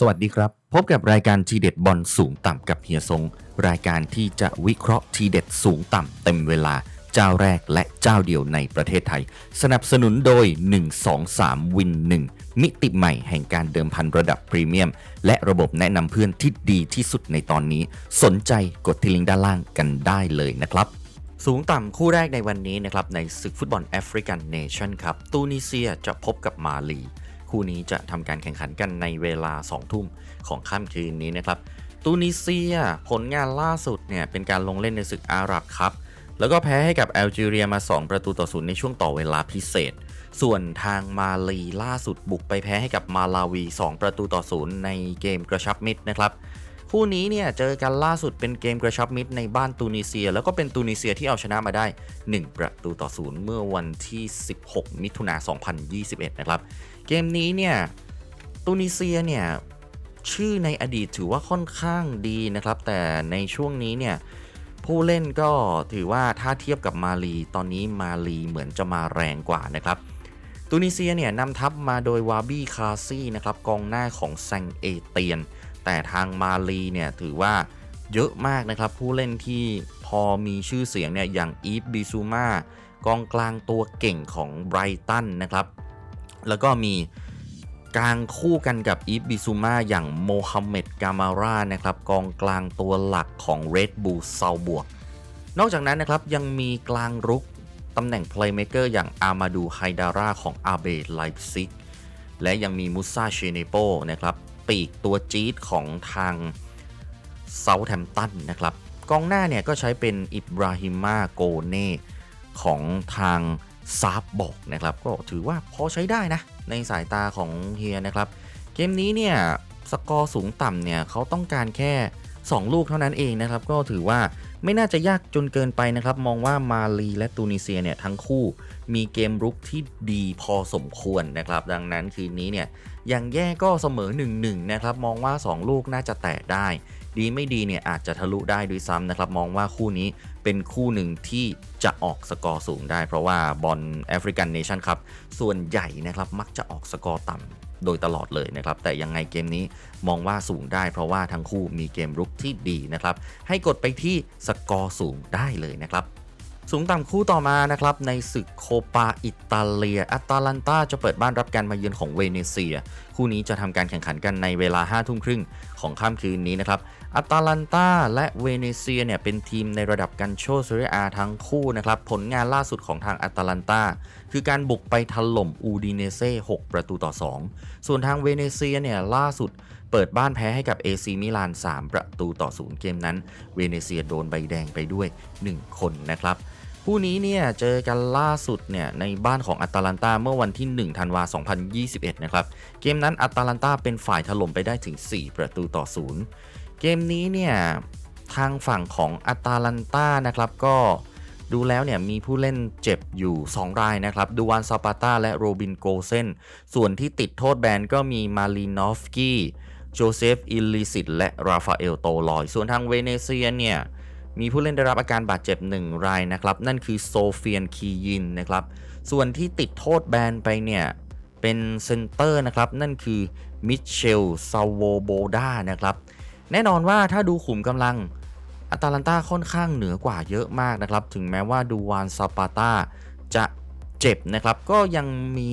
สวัสดีครับ พบกับรายการทีเด็ดบอลสูงต่ำกับเฮียทรง รายการที่จะวิเคราะห์ทีเด็ดสูงต่ำเต็มเวลา เจ้าแรกและเจ้าเดียวในประเทศไทย สนับสนุนโดย 123วิน1มิติใหม่แห่งการเดิมพันระดับพรีเมียม และระบบแนะนำเพื่อนที่ดีที่สุดในตอนนี้ สนใจกดที่ลิงก์ด้านล่างกันได้เลยนะครับสูงต่ำคู่แรกในวันนี้นะครับในศึกฟุตบอลแอฟริกันเนชั่นครับตูนิเซียจะพบกับมาลี คู่นี้จะทำการแข่งขันกันในเวลา 2 ทุ่มของค่ำคืนนี้นะครับตูนิเซียผลงานล่าสุดเนี่ยเป็นการลงเล่นในศึกอาหรับครับ แล้วก็แพ้ให้กับแอลจีเรียมา 2 ประตูต่อศูนย์ในช่วงต่อเวลาพิเศษ ส่วนทางมาลีล่าสุดบุกไปแพ้ให้กับมาลาวี 2 ประตูต่อศูนย์ในเกมกระชับมิตรนะครับ คู่นี้เนี่ยเจอกันล่าสุดเป็นเกมกระชับมิตรในบ้านตูนิเซีย แล้วก็เป็นตูนิเซียที่เอาชนะมาได้ 1 ประตูต่อศูนย์เมื่อวันที่ 16 มิถุนายน2021 นะครับ เกมนี้เนี่ยตูนิเซียเนี่ยชื่อในอดีตถือว่าค่อนข้างดีนะครับ แต่ในช่วงนี้เนี่ยผู้เล่นก็ถือว่าถ้าเทียบกับมาลีตอนนี้มาลีเหมือนจะมาแรงกว่านะครับตูนิเซียเนี่ยนำทัพมาโดยวาบี้คาซี่นะครับกองหน้าของแซงเอเตียน แต่ทางมาลีเนี่ยถือว่าเยอะมากนะครับ ผู้เล่นที่พอมีชื่อเสียงเนี่ยอย่างอีฟบิซูมากองกลางตัวเก่งของไบรตันนะครับ แล้วก็มีกลางคู่กันกับอีฟบิซูมาอย่างโมฮัมเหม็ดกามารานะครับกองกลางตัวหลักของ Red Bull ซาบวก นอกจากนั้นนะครับยังมีกลางรุกตำแหน่ง Playmaker อย่างอามาดูไฮดาราของอาเบไลป์ซิกและยังมีมุซาเชเนโปนะครับ ปีกตัวจี๊ดของทางเซาแ h มตันนะครับ กองหน้าเนี่ยก็ใช้เป็นอิบราฮิมาโกเน่ของทางซาบบอกนะครับ ก็ถือว่าพอใช้ได้นะ ในสายตาของเฮียนะครับ เกมนี้เนี่ยสกอร์สูงต่ำเนี่ยเขาต้องการแค่ 2 ลูกเท่านั้นเองนะครับ ก็ถือว่าไม่น่าจะยากจนเกินไปนะครับ มองว่ามาลีและตูนิเซียเนี่ยทั้งคู่มีเกมรุกที่ดีพอสมควรนะครับ ดังนั้นคืนนี้เนี่ย อย่างแย่ก็เสมอ 1-1 นะครับ มองว่า 2 ลูกน่าจะแตะได้ ดีไม่ดีเนี่ยอาจจะทะลุได้ด้วยซ้ำนะครับ มองว่าคู่นี้เป็นคู่หนึ่งที่จะออกสกอร์สูงได้ เพราะว่าบอลแอฟริกันเนชั่นครับส่วนใหญ่นะครับมักจะออกสกอร์ต่ำโดยตลอดเลยนะครับ แต่ยังไงเกมนี้มองว่าสูงได้ เพราะว่าทั้งคู่มีเกมรุกที่ดีนะครับ ให้กดไปที่สกอร์สูงได้เลยนะครับ สูงต่ำคู่ต่อมานะครับในศึกโคปาอิตาเลียอัตาลันตาจะเปิดบ้านรับการมาเยือนของเวเนเซีย คู่นี้จะทำการแข่งขันกันในเวลา5ทุ่มครึ่งของค่ำคืนนี้นะครับอัตาลันตาและเวเนเซียเนี่ยเป็นทีมในระดับกันโชซเรียอาทั้งคู่นะครับผลงานล่าสุดของทางอัตาลันตาคือการบุกไปถล่มอูดิเนเซ่6ประตูต่อ 2 ส่วนทางเวเนเซียเนี่ยล่าสุดเปิดบ้านแพ้ให้กับเอซีมิลาน 3 ประตูต่อ 0 เกมนั้น เวเนเซียโดนใบแดงไปด้วย 1 คนนะครับ คู่นี้เนี่ยเจอกันล่าสุดเนี่ยในบ้านของอัตาลันตาเมื่อวันที่ 1 ธันวา 2021 นะครับ เกมนั้นอัตาลันตาเป็นฝ่ายถล่มไปได้ถึง 4 ประตูต่อ 0 เกมนี้เนี่ยทางฝั่งของอัตาลันตานะครับก็ดูแล้วเนี่ยมีผู้เล่นเจ็บอยู่ 2 รายนะครับดูวานซาปาตาและโรบินโกเซนส่วนที่ติดโทษแบนก็มีมาลีนอฟกี้โจเซฟอิลลิสิตและราฟาเอลโตลอย ส่วนทางเวเนเซียเนี่ย มีผู้เล่นได้รับอาการบาดเจ็บ 1 รายนะครับ นั่นคือโซเฟียนคียินนะครับ ส่วนที่ติดโทษแบนไปเนี่ย เป็นเซนเตอร์นะครับ นั่นคือมิเชลซาโวโบดานะครับ แน่นอนว่าถ้าดูขุมกำลังอัตาลันตาค่อนข้างเหนือกว่าเยอะมากนะครับ ถึงแม้ว่าดูวานซาปาตาจะเจ็บนะครับ ก็ยังมี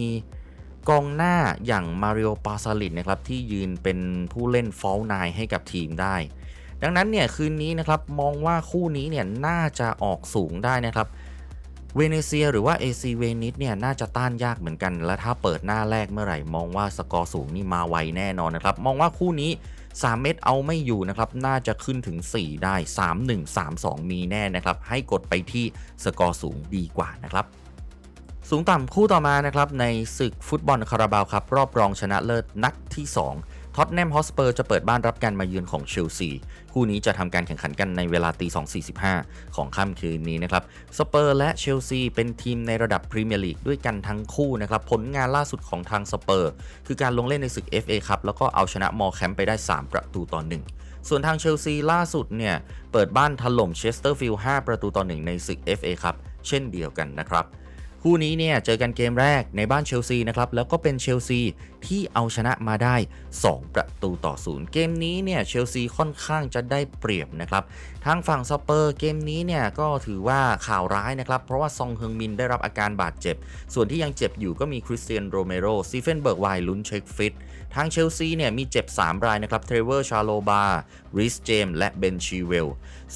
กองหน้าอย่างมาริโอปาซาลิตนะครับ ที่ยืนเป็นผู้เล่นฟอลนายให้กับทีมได้ ดังนั้นเนี่ยคืนนี้นะครับมองว่าคู่นี้เนี่ยน่าจะออกสูงได้นะครับเวเนเซียหรือว่า AC เวนิสเนี่ยน่าจะต้านยากเหมือนกัน และถ้าเปิดหน้าแรกเมื่อไหร่ มองว่าสกอร์สูงนี่มาไวแน่นอนนะครับ มองว่าคู่นี้ 3 เม็ดเอาไม่อยู่นะครับ น่าจะขึ้นถึง 4 ได้ 3 1 3 2 มีแน่นะครับ ให้กดไปที่สกอร์สูงดีกว่านะครับสูงต่ำคู่ต่อมานะครับในศึกฟุตบอลคาราบาวครับรอบรองชนะเลิศนัดที่ 2 ท็อตแนมฮอสเปอร์จะเปิดบ้านรับการมาเยือนของเชลซี คู่นี้จะทำการแข่งขันกันในเวลาตี2.45 ของค่ำคืนนี้นะครับ สเปอร์และเชลซีเป็นทีมในระดับพรีเมียร์ลีกด้วยกันทั้งคู่นะครับ ผลงานล่าสุดของทางสเปอร์ คือการลงเล่นในศึก FA ครับแล้วก็เอาชนะมอแคมป์ไปได้ 3 ประตูต่อ1ส่วนทางเชลซีล่าสุดเนี่ย เปิดบ้านถล่มเชสเตอร์ฟิลด์5ประตูต่อ1ในศึก FA ครับเช่นเดียวกันนะครับ คู่นี้เนี่ยเจอกันเกมแรกในบ้านเชลซีนะครับแล้วก็เป็นเชลซีที่เอาชนะมาได้ 2 ประตูต่อศูนย์เกมนี้เนี่ยเชลซีค่อนข้างจะได้เปรียบนะครับทางฝั่งสเปอร์เกมนี้เนี่ยก็ถือว่าข่าวร้ายนะครับเพราะว่าซองเฮิงมินได้รับอาการบาดเจ็บ ส่วนที่ยังเจ็บอยู่ก็มีคริสเตียนโรเมโรซีเฟนเบิร์กไวลุ้นเช็คฟิต ทางเชลซีเนี่ยมีเจ็บ 3 รายนะครับเทรเวอร์ชาโลบาริสเจมและเบนชีเวล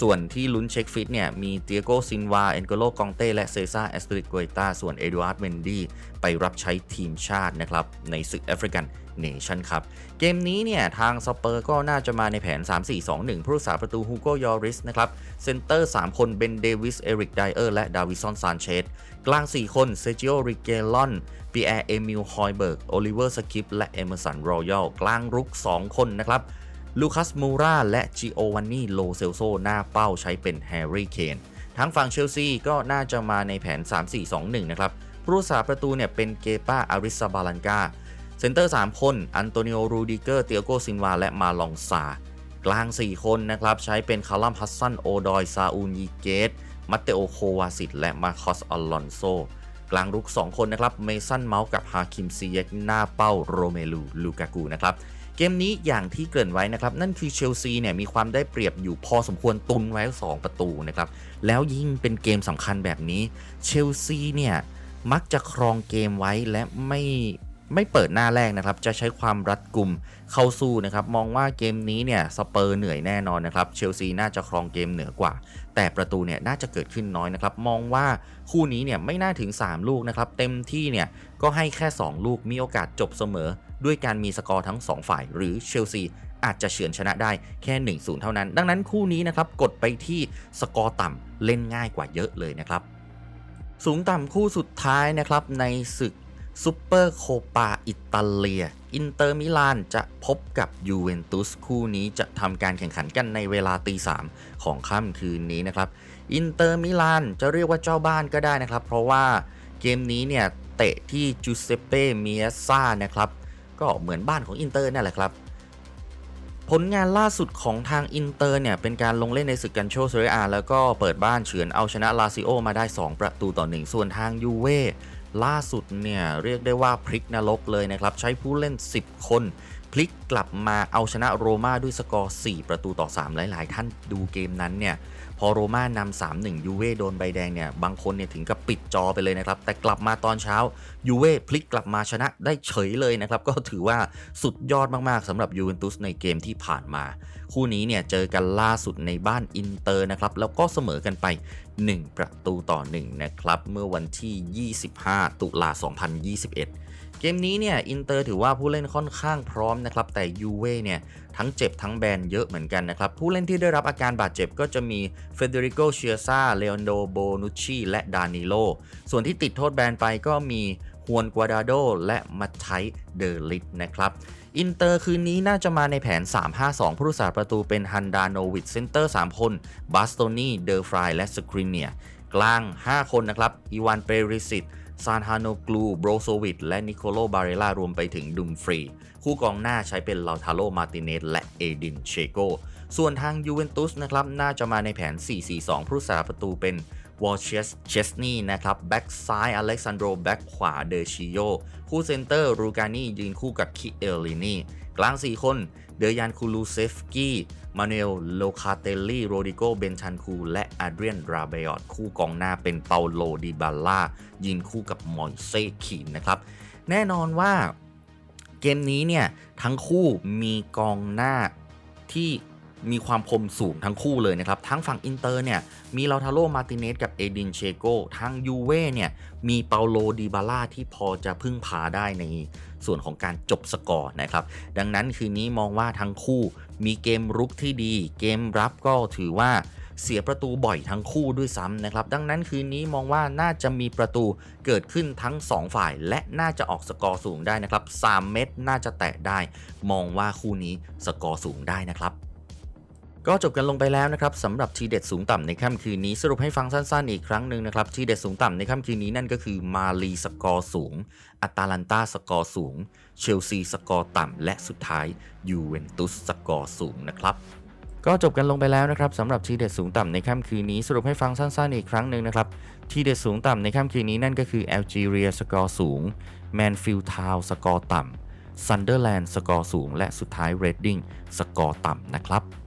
ส่วนที่ลุ้นเช็คฟิตเนี่ยมีเตียโกซินวา เอนโกโลกองเต้ และเซซ่าแอสตริกเกตาส่วนเอดูอาร์ดเวนดี้ไปรับใช้ทีมชาตินะครับในศึกแอฟริกันเนชั่นครับ เกมนี้เนี่ย ทางสเปอร์ก็น่าจะมาในแผน 3-4-2-1 ผู้รักษาประตูฮูโกยอริสนะครับเซนเตอร์ 3 คนเบนเดวิส เอริกไดเออร์ และดาวิซอนซานเชสกลาง 4 คนเซจิโอริเกลอนปีแอร์เอมิลฮอยเบิร์กโอลิเวอร์สกิปและเอเมอร์สันรอยัลกลางรุก 2 คนนะครับลูคัสมูราและจิโอวานนี่โลเซลโซหน้าเป้าใช้เป็นแฮร์รี่เคนทั้งฝั่งเชลซีก็น่าจะมาในแผน 3-4-2-1 นะครับผู้รักษาประตูเนี่ยเป็นเกปาอาริซาบาลันกา เซนเตอร์ 3 คน อันโตนิโอ รูดิเกอร์ เตียโกซินวา และมาลองซา กลาง 4 คนนะครับ ใช้เป็นคาร์ลัมฮัสซัน โอดอย ซาอูนยีเกต มัตเตโอ โควาสิต และมาคอส อลอนโซ กลางรุก 2 คนนะครับ เมสัน เมาส์ กับ ฮาคิม ซีเยก หน้าเป้า โรเมลู ลูกากู นะครับ เกมนี้อย่างที่เกริ่นไว้นะครับ นั่นคือเชลซีเนี่ย มีความได้เปรียบอยู่พอสมควร ตุนไว้ 2 ประตูนะครับ แล้วยิ่งเป็นเกมสำคัญแบบนี้ เชลซีเนี่ย มักจะครองเกมไว้และไม่ ไม่เปิดหน้าแรกนะครับ จะใช้ความรัดกุมเข้าสู้นะครับ มองว่าเกมนี้เนี่ยสเปอร์เหนื่อยแน่นอนนะครับ เชลซีน่าจะครองเกมเหนือกว่า แต่ประตูเนี่ยน่าจะเกิดขึ้นน้อยนะครับ มองว่าคู่นี้เนี่ยไม่น่าถึง 3 ลูกนะครับ เต็มที่เนี่ยก็ให้แค่ 2 ลูกมีโอกาสจบเสมอ ด้วยการมีสกอร์ทั้ง 2 ฝ่าย หรือเชลซีอาจจะเฉือนชนะได้แค่ 1-0 เท่านั้น ดังนั้นคู่นี้นะครับกดไปที่สกอร์ต่ำเล่นง่ายกว่าเยอะเลยนะครับสูงต่ำคู่สุดท้ายนะครับในศึก ซูเปอร์โคปาอิตาเลีย อินเตอร์มิลานจะพบกับยูเวนตุสคู่นี้จะทำการแข่งขันกันในเวลาตีสามของค่ำคืนนี้นะครับ อินเตอร์มิลานจะเรียกว่าเจ้าบ้านก็ได้นะครับ เพราะว่าเกมนี้เนี่ยเตะที่จูเซเป้เมียซ่านะครับ ก็เหมือนบ้านของอินเตอร์นั่นแหละครับผลงานล่าสุดของทางอินเตอร์เนี่ย เป็นการลงเล่นในศึกกันโชเซเรียแล้วก็เปิดบ้านเฉือนเอาชนะลาซิโอมาได้ 2 ประตูต่อ 1 ส่วนทางยูเว่ ล่าสุดเนี่ยเรียกได้ว่าพลิกนรกเลยนะครับ ใช้ผู้เล่น 10 คน พลิกกลับมาเอาชนะโรม่าด้วยสกอร์ 4 ประตูต่อ 3 หลาย ๆ ท่านดูเกมนั้นเนี่ย พอโรม่านำ 3-1 ยูเว่โดนใบแดงเนี่ย บางคนเนี่ยถึงกับปิดจอไปเลยนะครับ แต่กลับมาตอนเช้า ยูเว่พลิกกลับมาชนะได้เฉยเลยนะครับ ก็ถือว่าสุดยอดมาก ๆสำหรับยูเวนตุสในเกมที่ผ่านมา คู่นี้เนี่ยเจอกันล่าสุดในบ้านอินเตอร์นะครับ แล้วก็เสมอกันไป 1 ประตูต่อ 1 นะครับ เมื่อวันที่ 25 ตุลา 2021 เกมนี้เนี่ยอินเตอร์ถือว่าผู้เล่นค่อนข้างพร้อมนะครับ แต่ยูเว่เนี่ยทั้งเจ็บทั้งแบนเยอะเหมือนกันนะครับ ผู้เล่นที่ได้รับอาการบาดเจ็บก็จะมีเฟเดริโกเชียซาเลอนโดโบนุชชีและดานิโลส่วนที่ติดโทษแบนไปก็มี ฮวนกัวดาโดและมัตไทเดอลิตนะครับอินเตอร์คืนนี้น่าจะมาในแผน 3-5-2 ผู้รักษาประตูเป็นฮันดาโนวิดเซนเตอร์ 3 คนบาสโตนีเดอร์ฟรายและสคริเนียกลาง 5 คนนะครับอีวานเปริสิตซานฮานกลูโบรโซวิดและนิโคโลบาเรล่ารวมไปถึงดุมฟรี คู่กองหน้าใช้เป็นลาทาโลมาติเนสและเอดินเชโกส่วนทางยูเวนตุสนะครับน่าจะมาในแผน 4-4-2 ผู้รักษาประตูเป็น วอลเชสเชสนีนะครับแบ็กซ้ายอเล็กซานโดรแบ็กขวาเดชิโยคู่เซนเตอร์รูกานี่ยืนคู่กับคิเอลลินีกลาง 4 คน เดยานคูลูเซฟกี้ มานูเอลโลคาเตลลี่ โรดิโก เบนชันคู และอาเดรียน ราเบยอดคู่กองหน้าเป็นเปาโล ดิบาล่ายืนคู่กับมอนเซคีนนะครับ แน่นอนว่าเกมนี้เนี่ย ทั้งคู่มีกองหน้าที่ มีความคมสูงทั้งคู่เลยนะครับ ทั้งฝั่งอินเตอร์เนี่ย มีลาทาโลมาติเนสกับเอดินเชโกทางยูเว่เนี่ย มีเปาโลดิบาล่าที่พอจะพึ่งพาได้ในส่วนของการจบสกอร์นะครับ ดังนั้นคืนนี้มองว่าทั้งคู่มีเกมรุกที่ดี เกมรับก็ถือว่าเสียประตูบ่อยทั้งคู่ด้วยซ้ำนะครับ ดังนั้นคืนนี้มองว่าน่าจะมีประตูเกิดขึ้นทั้ง 2 ฝ่าย และน่าจะออกสกอร์สูงได้นะครับ 3 เม็ดน่าจะแตะได้ มองว่าคู่นี้สกอร์สูงได้นะครับ ก็จบกันลงไปแล้วนะครับสำหรับทีเด็ดสูงต่ำในค่ำคืนนี้สรุปให้ฟังสั้นๆอีกครั้งหนึ่งนะครับทีเด็ดสูงต่ำในค่ำคืนนี้นั่นก็คือมาลีสกอร์สูงอัตาลันตาสกอร์สูง เชลซีสกอร์ต่ำและสุดท้ายยูเวนตุสสกอร์สูงนะครับก็จบกันลงไปแล้วนะครับสำหรับทีเด็ดสูงต่ำในค่ำคืนนี้สรุปให้ฟังสั้นๆอีกครั้งหนึ่งนะครับทีเด็ดสูงต่ำในค่ำคืนนี้นั่นก็คือแอลจีเรียสกอร์สูงแมนฟิลด์ทาวสกอร์ต่ำซันเดอร์แลนด์สกอร์สูง และสุดท้ายเรดดิ้งสกอร์ต่ำนะครับ